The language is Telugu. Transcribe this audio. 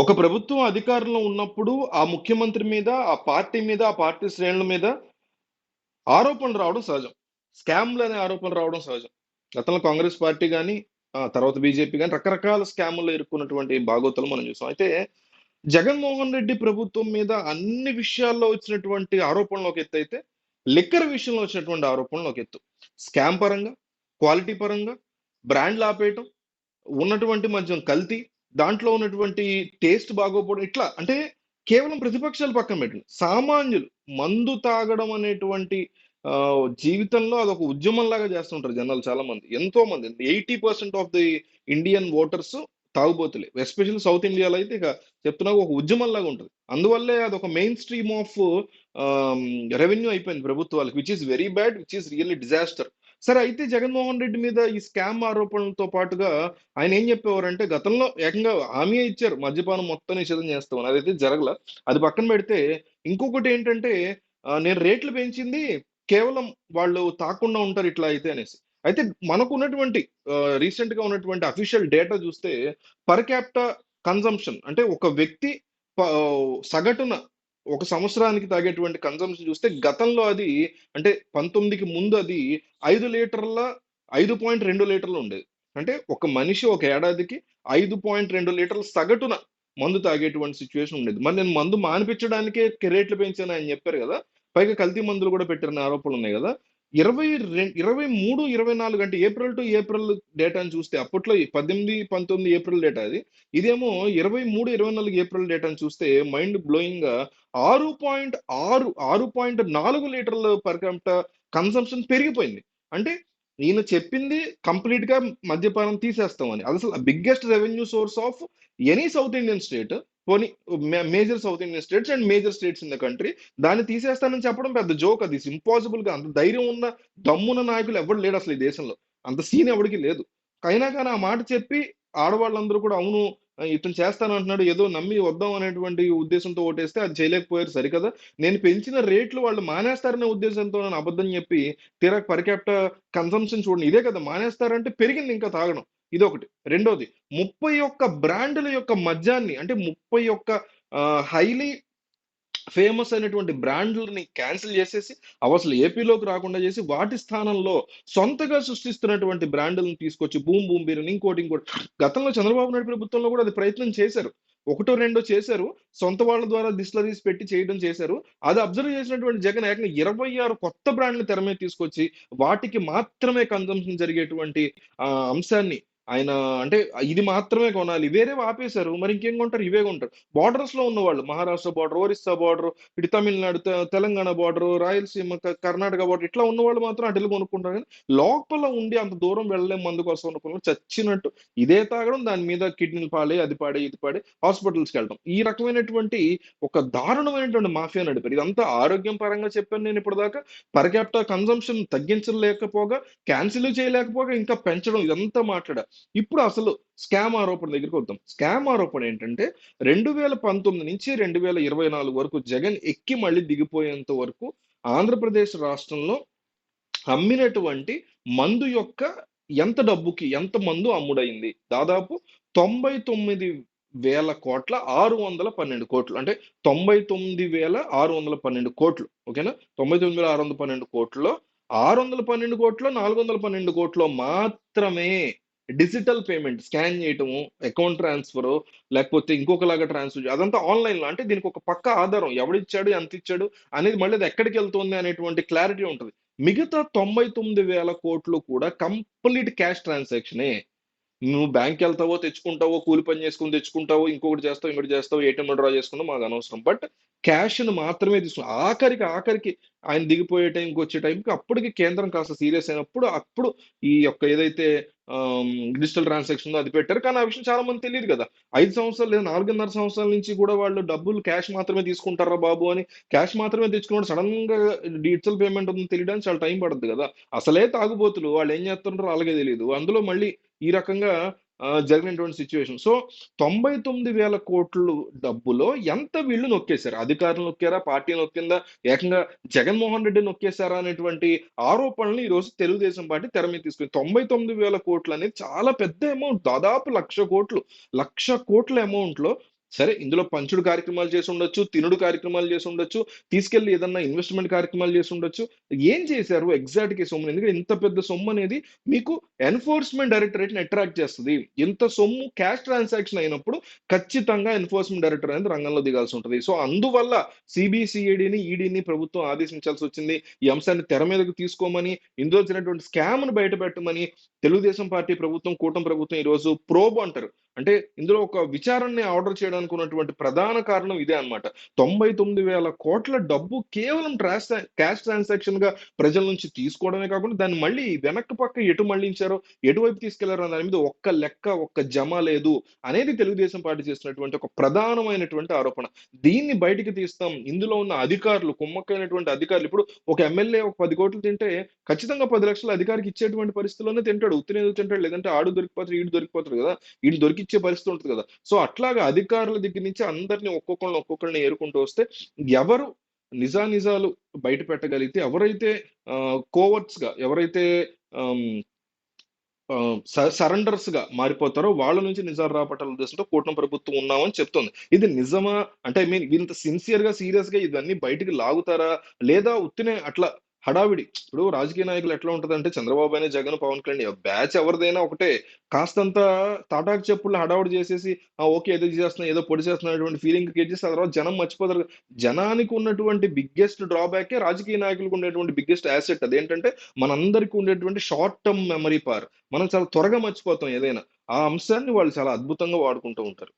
ఒక ప్రభుత్వం అధికారంలో ఉన్నప్పుడు ఆ ముఖ్యమంత్రి మీద ఆ పార్టీ మీద ఆ పార్టీ శ్రేణుల మీద ఆరోపణలు రావడం సహజం. స్కామ్లు అనే ఆరోపణలు రావడం సహజం. గతంలో కాంగ్రెస్ పార్టీ కానీ తర్వాత బీజేపీ కానీ రకరకాల స్కాముల్లో ఇరుక్కున్నటువంటి భాగోతులు మనం చూసాం. అయితే జగన్మోహన్ రెడ్డి ప్రభుత్వం మీద అన్ని విషయాల్లో వచ్చినటువంటి ఆరోపణలు ఒక ఎత్తు అయితే లిక్కర్ విషయంలో వచ్చినటువంటి ఆరోపణలు ఒక ఎత్తు. స్కామ్ పరంగా క్వాలిటీ పరంగా బ్రాండ్లు ఆపేయటం ఉన్నటువంటి మద్యం కల్తీ దాంట్లో ఉన్నటువంటి టేస్ట్ బాగోపోవడం ఇట్లా అంటే కేవలం ప్రతిపక్షాలు పక్కన పెట్టిన సామాన్యులు మందు తాగడం అనేటువంటి జీవితంలో అదొక ఉద్యమం లాగా చేస్తుంటారు జనాలు చాలా మంది ఎంతో మంది eighty percent of the Indian voters తాగుబోతులే. Especially south ఇండియాలో అయితే ఇక చెప్తున్నా ఒక ఉద్యమం లాగా ఉంటుంది. అందువల్లే అదొక మెయిన్ స్ట్రీమ్ ఆఫ్ రెవెన్యూ అయిపోయింది ప్రభుత్వాలకు which is very bad which is really disaster సరే అయితే జగన్మోహన్ రెడ్డి మీద ఈ స్కామ్ ఆరోపణలతో పాటుగా ఆయన ఏం చెప్పేవారంటే గతంలో ఏకంగా హామీ ఇచ్చారు మద్యపానం మొత్తం నిషేధం చేస్తామని. అదైతే జరగల. అది పక్కన పెడితే ఇంకొకటి ఏంటంటే నేను రేట్లు పెంచింది కేవలం వాళ్ళు తాకుండా ఉంటారు ఇట్లా అయితే అనేసి. అయితే మనకు ఉన్నటువంటి రీసెంట్గా ఉన్నటువంటి అఫీషియల్ డేటా చూస్తే పర్ క్యాపిటా కన్జంప్షన్ అంటే ఒక వ్యక్తి సగటున ఒక సంవత్సరానికి తాగేటువంటి కన్సంప్షన్ చూస్తే గతంలో అది అంటే పంతొమ్మిదికి ముందు అది ఐదు లీటర్ల ఐదు పాయింట్ రెండు లీటర్లు ఉండేది. అంటే ఒక మనిషి ఒక ఏడాదికి ఐదు పాయింట్ రెండు లీటర్ల సగటున మందు తాగేటువంటి సిచ్యువేషన్ ఉండేది. మరి నేను మందు మానిపించడానికే రేట్లు పెంచాను ఆయన చెప్పారు కదా. పైగా కల్తీ మందులు కూడా పెట్టిన ఆరోపణలు ఉన్నాయి కదా. ఇరవై ఇరవై మూడు ఇరవై నాలుగు అంటే ఏప్రిల్ టు ఏప్రిల్ డేటాను చూస్తే అప్పట్లో పద్దెనిమిది పంతొమ్మిది ఏప్రిల్ డేటా అది. ఇదేమో ఇరవై మూడు ఇరవై నాలుగు ఏప్రిల్ డేటాను చూస్తే మైండ్ బ్లోయింగ్గా ఆరు పాయింట్ ఆరు ఆరు పాయింట్ నాలుగు లీటర్ల పర్ క్యాపిట కన్సంప్షన్ పెరిగిపోయింది. అంటే ఈయన చెప్పింది కంప్లీట్గా మద్యపానం తీసేస్తామని. అది అసలు biggest revenue source of any south Indian state. పోనీ major south Indian states and major states in the country దాన్ని తీసేస్తానని చెప్పడం పెద్ద జోక్ అది. ఇంపాసిబుల్గా. అంత ధైర్యం ఉన్న దమ్మున్న నాయకులు ఎవరు లేడు అసలు ఈ దేశంలో. అంత సీన్ ఎవరికి లేదు. అయినా కానీ ఆ మాట చెప్పి ఆడవాళ్ళందరూ కూడా అవును ఇతను చేస్తాను అంటున్నాడు. ఏదో నమ్మి వద్దాం అనేటువంటి ఉద్దేశంతో ఓటేస్తే అది చేయలేకపోయారు సరికదా. నేను పెంచిన రేట్లు వాళ్ళు మానేస్తారనే ఉద్దేశంతో నేను అబద్ధం చెప్పి తీరా పర్ క్యాపిటా కన్సంప్షన్ చూడండి. ఇదే కదా మానేస్తారంటే పెరిగింది ఇంకా తాగడం. ఇదొకటి. రెండోది ముప్పై ఒక్క బ్రాండ్ల యొక్క మద్యాన్ని అంటే ముప్పై ఒక్క హైలీ ఫేమస్ అయినటువంటి బ్రాండ్లని క్యాన్సిల్ చేసేసి అవసలు ఏపీలోకి రాకుండా చేసి వాటి స్థానంలో సొంతగా సృష్టిస్తున్నటువంటి బ్రాండ్లను తీసుకొచ్చి భూమి భూమి బీరని ఇంకోటి ఇంకోటి. గతంలో చంద్రబాబు నాయుడు ప్రభుత్వంలో కూడా అది ప్రయత్నం చేశారు. ఒకటో రెండో చేశారు. సొంత వాళ్ళ ద్వారా డిస్లరీస్ పెట్టి చేయడం చేశారు. అది అబ్జర్వ్ చేసినటువంటి జగన్ ఏకంగా ఇరవై ఆరు కొత్త బ్రాండ్లు తెర మీద తీసుకొచ్చి వాటికి మాత్రమే కన్సంప్షన్ జరిగేటువంటి అంశాన్ని ఆయన అంటే ఇది మాత్రమే కొనాలి. వేరే ఆపేశారు. మరి ఇంకేం కొంటారు? ఇవే కొంటారు. బార్డర్స్లో ఉన్న వాళ్ళు మహారాష్ట్ర బార్డర్ ఒరిస్సా బార్డర్ ఇటు తమిళనాడు తెలంగాణ బార్డర్ రాయలసీమ కర్ణాటక బార్డర్ ఇట్లా ఉన్న వాళ్ళు మాత్రం అటు కొనుక్కుంటారు కానీ లోపల ఉండి అంత దూరం వెళ్ళలేం మందు కోసం అనుకున్న చచ్చినట్టు ఇదే తాగడం దాని మీద కిడ్నీలు పాడే అది పాడే ఇది పాడే హాస్పిటల్స్కి వెళ్ళడం ఈ రకమైనటువంటి ఒక దారుణమైనటువంటి మాఫియా నడిపారు. ఇదంతా ఆరోగ్యం పరంగా చెప్పాను నేను ఇప్పటిదాకా. పర్ క్యాపిటా కన్సంప్షన్ తగ్గించలేకపోగా క్యాన్సిల్ చేయలేకపోగా ఇంకా పెంచడం ఇదంతా మాట్లాడారు ఇప్పుడు అసలు స్కామ్ ఆరోపణ దగ్గరికి వద్దాం. స్కామ్ ఆరోపణ ఏంటంటే రెండు వేల పంతొమ్మిది నుంచి రెండు వేల ఇరవై నాలుగు వరకు జగన్ ఎక్కి మళ్ళీ దిగిపోయేంత వరకు ఆంధ్రప్రదేశ్ రాష్ట్రంలో అమ్మినటువంటి మందు యొక్క ఎంత డబ్బుకి ఎంత మందు అమ్ముడైంది దాదాపు తొంభై తొమ్మిది వేల కోట్ల ఆరు వందల పన్నెండు కోట్లు. అంటే తొంభై తొమ్మిది వేల ఆరు వందల పన్నెండు కోట్లు. ఓకేనా? తొంభై తొమ్మిది వేల ఆరు వందల పన్నెండు కోట్లలో ఆరు వందల పన్నెండు కోట్లు నాలుగు వందల పన్నెండు కోట్లు మాత్రమే డిజిటల్ పేమెంట్ స్కాన్ చేయటము అకౌంట్ ట్రాన్స్ఫర్ లేకపోతే ఇంకొకలాగా ట్రాన్స్ఫర్ అదంతా ఆన్లైన్లో. అంటే దీనికి ఒక పక్క ఆధారం. ఎవడిచ్చాడు ఎంత ఇచ్చాడు అనేది మళ్ళీ అది ఎక్కడికి వెళ్తుంది అనేటువంటి క్లారిటీ ఉంటుంది. మిగతా తొంభై తొమ్మిది వేల కోట్లు కూడా కంప్లీట్ క్యాష్ ట్రాన్సాక్షనే. నువ్వు బ్యాంక్ వెళ్తావో తెచ్చుకుంటావో కూలి పని చేసుకుని తెచ్చుకుంటావో ఇంకొకటి చేస్తావు ఇంకోటి చేస్తావు ఏటీఎం డ్రా చేసుకుంటావు మాకు అనవసరం. బట్ క్యాష్ను మాత్రమే తీసుకున్నాం ఆఖరికి ఆఖరికి ఆయన దిగిపోయే టైంకి వచ్చే టైంకి అప్పటికి కేంద్రం కాస్త సీరియస్ అయినప్పుడు అప్పుడు ఈ యొక్క ఏదైతే డిజిటల్ ట్రాన్సాక్షన్ అది పెట్టారు. కానీ ఆ విషయం చాలా మంది తెలియదు కదా. ఐదు సంవత్సరాలు లేదా నాలుగున్నర సంవత్సరాల నుంచి కూడా వాళ్ళు డబ్బులు క్యాష్ మాత్రమే తీసుకుంటారా బాబు అని? క్యాష్ మాత్రమే తెచ్చుకున్నాడు సడన్గా డిజిటల్ పేమెంట్ ఉందని తెలియడానికి చాలా టైం పడుతుంది కదా. అసలే తాగుబోతులు. వాళ్ళు ఏం చేస్తుంటారో అలాగే తెలియదు అందులో మళ్ళీ ఈ రకంగా జరిగినటువంటి సిచ్యువేషన్ సో తొంభై తొమ్మిది వేల కోట్లు డబ్బులో ఎంత వీళ్ళు నొక్కేశారు? అధికారులు నొక్కారా? పార్టీ నొక్కిందా? ఏకంగా జగన్మోహన్ రెడ్డి నొక్కేశారా అనేటువంటి ఆరోపణలు ఈ రోజు తెలుగుదేశం పార్టీ తెర మీద తీసుకుంది. తొంభై తొమ్మిది వేల కోట్లు అనేది చాలా పెద్ద అమౌంట్ దాదాపు లక్ష కోట్లు. లక్ష కోట్ల అమౌంట్లో సరే ఇందులో పంచుడు కార్యక్రమాలు చేసి ఉండొచ్చు తినుడు కార్యక్రమాలు చేసి ఉండొచ్చు తీసుకెళ్ళి ఏదన్నా ఇన్వెస్ట్మెంట్ కార్యక్రమాలు చేసి ఉండొచ్చు. ఏం చేశారు ఎగ్జాక్ట్గా సొమ్ము ఎందుకంటే ఇంత పెద్ద సొమ్ము అనేది మీకు ఎన్ఫోర్స్మెంట్ డైరెక్టరేట్ని అట్రాక్ట్ చేస్తుంది. ఇంత సొమ్ము క్యాష్ ట్రాన్సాక్షన్ అయినప్పుడు ఖచ్చితంగా ఎన్ఫోర్స్మెంట్ డైరెక్టర్ అనేది రంగంలో దిగాల్సి ఉంటుంది. సో అందువల్ల సిబిసిఐడిని ఈడీని ప్రభుత్వం ఆదేశించాల్సి వచ్చింది. ఈ అంశాన్ని తెర మీదకు తీసుకోమని ఇందులో జరిగినటువంటి స్కామ్ను బయట పెట్టమని తెలుగుదేశం పార్టీ ప్రభుత్వం కూటమి ప్రభుత్వం ఈ రోజు ప్రోబ్ అంటారు. అంటే ఇందులో ఒక విచారణని ఆర్డర్ చేయడానికి ఉన్నటువంటి ప్రధాన కారణం ఇదే అన్నమాట. తొంభై తొమ్మిది వేల కోట్ల డబ్బు కేవలం ట్రాన్స్ క్యాష్ ట్రాన్సాక్షన్గా ప్రజల నుంచి తీసుకోవడమే కాకుండా దాన్ని మళ్ళీ వెనక్కి పక్క ఎటు మళ్ళించారో ఎటువైపు తీసుకెళ్ళారో దాని మీద ఒక్క లెక్క ఒక్క జమ లేదు అనేది తెలుగుదేశం పార్టీ చేసినటువంటి ఒక ప్రధానమైనటువంటి ఆరోపణ. దీన్ని బయటికి తీస్తాం. ఇందులో ఉన్న అధికారులు కుమ్మక్కైనటువంటి అధికారులు. ఇప్పుడు ఒక ఎమ్మెల్యే ఒక పది కోట్లు తింటే ఖచ్చితంగా పది లక్షల అధికారికి ఇచ్చేటువంటి పరిస్థితుల్లోనే తింటాడు. ఉత్తినేది తింటాడు. లేదంటే ఆడు దొరికిపోతాడు ఈడు దొరికిపోతాడు కదా. ఇచ్చే పరిస్థితి ఉంటుంది కదా. సో అట్లాగా అధికారుల దగ్గర నుంచి అందరినీ ఒక్కొక్కరిని ఒక్కొక్కరిని ఏరుకుంటూ వస్తే ఎవరు నిజానిజాలు బయట పెట్టగలిగితే ఎవరైతే కోవర్ట్స్గా ఎవరైతే సరెండర్స్గా మారిపోతారో వాళ్ళ నుంచి నిజాలు రాపట్టాల ఉద్దేశంతో కూటమి ప్రభుత్వం ఉన్నామని చెప్తుంది. ఇది నిజమా? అంటే ఐ మీన్ ఇంత సిన్సియర్గా సీరియస్గా ఇవన్నీ బయటికి లాగుతారా? లేదా ఉత్తినే అట్లా హడావిడి. ఇప్పుడు రాజకీయ నాయకులు ఎట్లా ఉంటదంటే చంద్రబాబు అయినా జగన్ పవన్ కళ్యాణ్ బ్యాచ్ ఎవరిదైనా ఒకటే. కాస్తంత తాటాకు చెప్పులు హడావుడి చేసేసి ఆ ఓకే ఏదో చేస్తున్నా ఏదో పొడి చేస్తున్నటువంటి ఫీలింగ్ కేజీస్ ఆ తర్వాత జనం మర్చిపోతారు. జనానికి ఉన్నటువంటి బిగ్గెస్ట్ డ్రాబ్యాక్ రాజకీయ నాయకులకు ఉండేటువంటి బిగ్గెస్ట్ యాసెట్ అదేంటంటే మనందరికీ ఉండేటువంటి షార్ట్ టర్మ్ మెమరీ పార్ మనం చాలా త్వరగా మర్చిపోతాం ఏదైనా. ఆ అంశాన్ని వాళ్ళు చాలా అద్భుతంగా వాడుకుంటూ ఉంటారు.